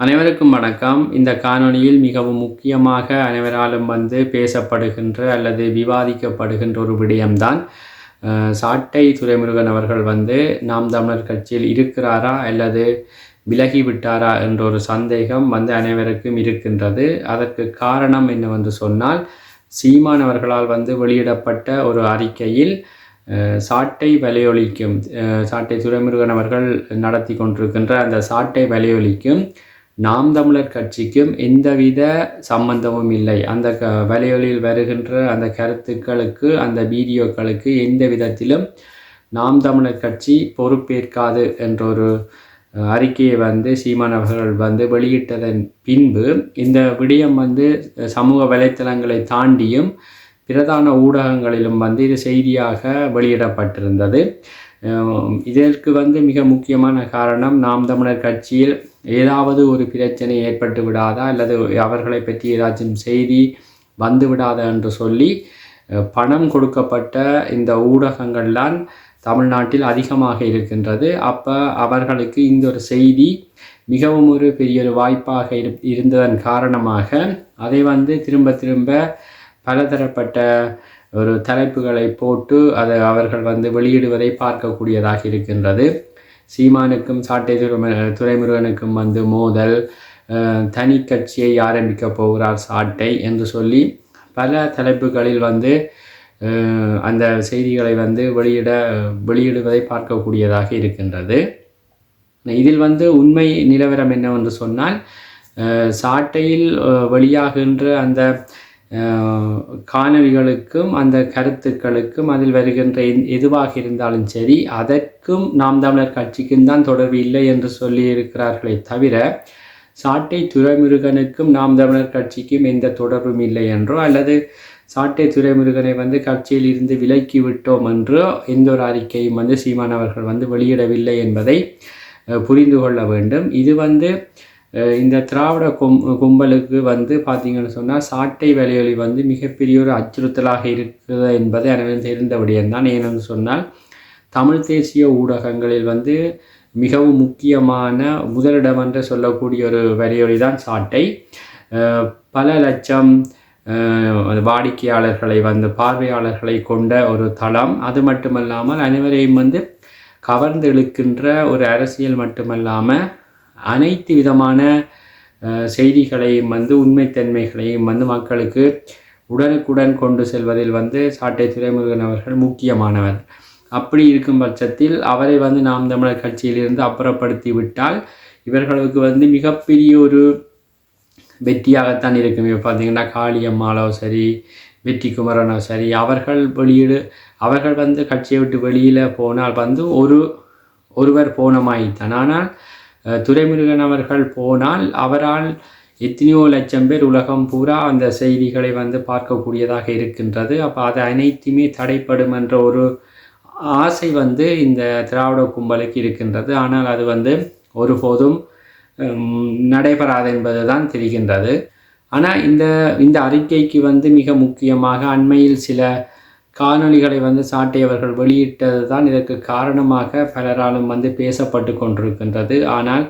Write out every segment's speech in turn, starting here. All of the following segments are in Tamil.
அனைவருக்கும் வணக்கம். இந்த காணொளியில் மிகவும் முக்கியமாக அனைவராலும் வந்து பேசப்படுகின்ற அல்லது விவாதிக்கப்படுகின்ற ஒரு விடயம்தான் சாட்டை துரைமுருகன் அவர்கள் வந்து நாம் தமிழர் கட்சியில் இருக்கிறாரா அல்லது விலகி விட்டாரா என்ற ஒரு சந்தேகம் வந்து அனைவருக்கும் இருக்கின்றது. அதற்கு காரணம் என்னவென்று சொன்னால் சீமான் அவர்களால் வந்து வெளியிடப்பட்ட ஒரு அறிக்கையில் சாட்டை வலையொலிக்கும் சாட்டை துரைமுருகன் அவர்கள் நடத்தி கொண்டிருக்கின்ற அந்த சாட்டை வலையொலிக்கும் நாம் தமிழர் கட்சிக்கும் எந்தவித சம்பந்தமும் இல்லை. அந்த க வலையொலியில் வருகின்ற அந்த கருத்துக்களுக்கு அந்த வீடியோக்களுக்கு எந்த விதத்திலும் நாம் தமிழர் கட்சி பொறுப்பேற்காது என்ற ஒரு அறிக்கையை வந்து சீமான் அவர்கள் வந்து வெளியிட்டதன் பின்பு இந்த விடயம் வந்து சமூக வலைத்தளங்களை தாண்டியும் பிரதான ஊடகங்களிலும் வந்து இது செய்தியாக வெளியிடப்பட்டிருந்தது. இதற்கு வந்து மிக முக்கியமான காரணம் நாம் தமிழர் கட்சியில் ஏதாவது ஒரு பிரச்சனை ஏற்பட்டு விடாதா அல்லது அவர்களை பற்றி ஏதாச்சும் செய்தி வந்து விடாதா என்று சொல்லி பணம் கொடுக்கப்பட்ட இந்த ஊடகங்கள்லாம் தமிழ்நாட்டில் அதிகமாக இருக்கின்றது. அப்போ அவர்களுக்கு இந்த ஒரு செய்தி மிகவும் ஒரு பெரிய ஒரு வாய்ப்பாக இருந்ததன் காரணமாக அதை வந்து திரும்ப திரும்ப பலதரப்பட்ட ஒரு தலைப்புகளை போட்டு அதை அவர்கள் வந்து வெளியிடுவதை பார்க்கக்கூடியதாக இருக்கின்றது. சீமானுக்கும் சாட்டை துறை துறைமுருகனுக்கும் வந்து மோதல் தனி கட்சியை ஆரம்பிக்க போகிறார் சாட்டை என்று சொல்லி பல தலைப்புகளில் வந்து அந்த செய்திகளை வந்து வெளியிட வெளியிடுவதை பார்க்கக்கூடியதாக இருக்கின்றது. இதில் வந்து உண்மை நிலவரம் என்னவென்று சொன்னால் சாட்டையில் வெளியாகின்ற அந்த காணவிகளுக்கும் அந்த கருத்துக்களுக்கும் அதில் வருகின்ற எந்- எதுவாக இருந்தாலும் சரி அதற்கும் நாம் தமிழர் கட்சிக்கும் தான் தொடர்பு இல்லை என்று சொல்லியிருக்கிறார்களே தவிர சாட்டை துரைமுருகனுக்கும் நாம் தமிழர் கட்சிக்கும் எந்த தொடர்பும் இல்லை என்றோ அல்லது சாட்டை துறைமுருகனை வந்து கட்சியில் இருந்து விலக்கி விட்டோம் என்றோ எந்த ஒரு அறிக்கையும் வந்து சீமான் அவர்கள் வந்து வெளியிடவில்லை என்பதை புரிந்து கொள்ள வேண்டும். இது வந்து இந்த திராவிட கும் கும்பலுக்கு வந்து பார்த்தீங்கன்னு சொன்னால் சாட்டை வேலையொலி வந்து மிகப்பெரிய ஒரு அச்சுறுத்தலாக இருக்குது என்பதை அனைவரும் தெரிந்த விடயம்தான் ஏனென்று சொன்னால் தமிழ் தேசிய ஊடகங்களில் வந்து மிகவும் முக்கியமான முதலிடம் என்று சொல்லக்கூடிய ஒரு வேலையொலி தான் சாட்டை. பல லட்சம் வாடிக்கையாளர்களை வந்து பார்வையாளர்களை கொண்ட ஒரு தளம். அது மட்டுமல்லாமல் அனைவரையும் வந்து கவர்ந்து இழுக்கின்ற ஒரு அரசியல் மட்டுமல்லாமல் அனைத்து விதமான செய்திகளையும் வந்து உண்மைத்தன்மைகளையும் வந்து மக்களுக்கு உடனுக்குடன் கொண்டு செல்வதில் வந்து சாட்டை துரைமுருகன் அவர்கள் முக்கியமானவர். அப்படி இருக்கும் பட்சத்தில் அவரை வந்து நாம் தமிழர் கட்சியிலிருந்து அப்புறப்படுத்தி விட்டால் இவர்களுக்கு வந்து மிகப்பெரிய ஒரு வெற்றியாகத்தான் இருக்கும். இப்போ பார்த்தீங்கன்னா காளியம்மாளோ சரி வெற்றி குமரனோ சரி அவர்கள் வெளியீடு அவர்கள் வந்து கட்சியை விட்டு வெளியில் போனால் வந்து ஒரு ஒருவர் போனமாயித்தான். ஆனால் துரைமுருகன் அவர்கள் போனால் அவரால் எத்தனையோ லட்சம் பேர் உலகம் பூரா அந்த செய்திகளை வந்து பார்க்கக்கூடியதாக இருக்கின்றது. அப்போ அது அனைத்துமே தடைப்படும் என்ற ஒரு ஆசை வந்து இந்த திராவிட கும்பலுக்கு இருக்கின்றது. ஆனால் அது வந்து ஒருபோதும் நடைபெறாது என்பது தான் தெரிகின்றது. ஆனால் இந்த இந்த அறிக்கைக்கு வந்து மிக முக்கியமாக அண்மையில் சில காணொளிகளை வந்து சாட்டியவர்கள் வெளியிட்டது தான் இதற்கு காரணமாக பலராலும் வந்து பேசப்பட்டு கொண்டிருக்கின்றது. ஆனால்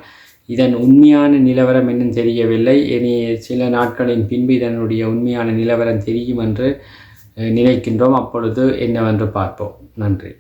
இதன் உண்மையான நிலவரம் இன்னும் தெரியவில்லை. இனி சில நாட்களின் பின்பு இதனுடைய உண்மையான நிலவரம் தெரியும் என்று நினைக்கின்றோம். அப்பொழுது என்னவென்று பார்ப்போம். நன்றி.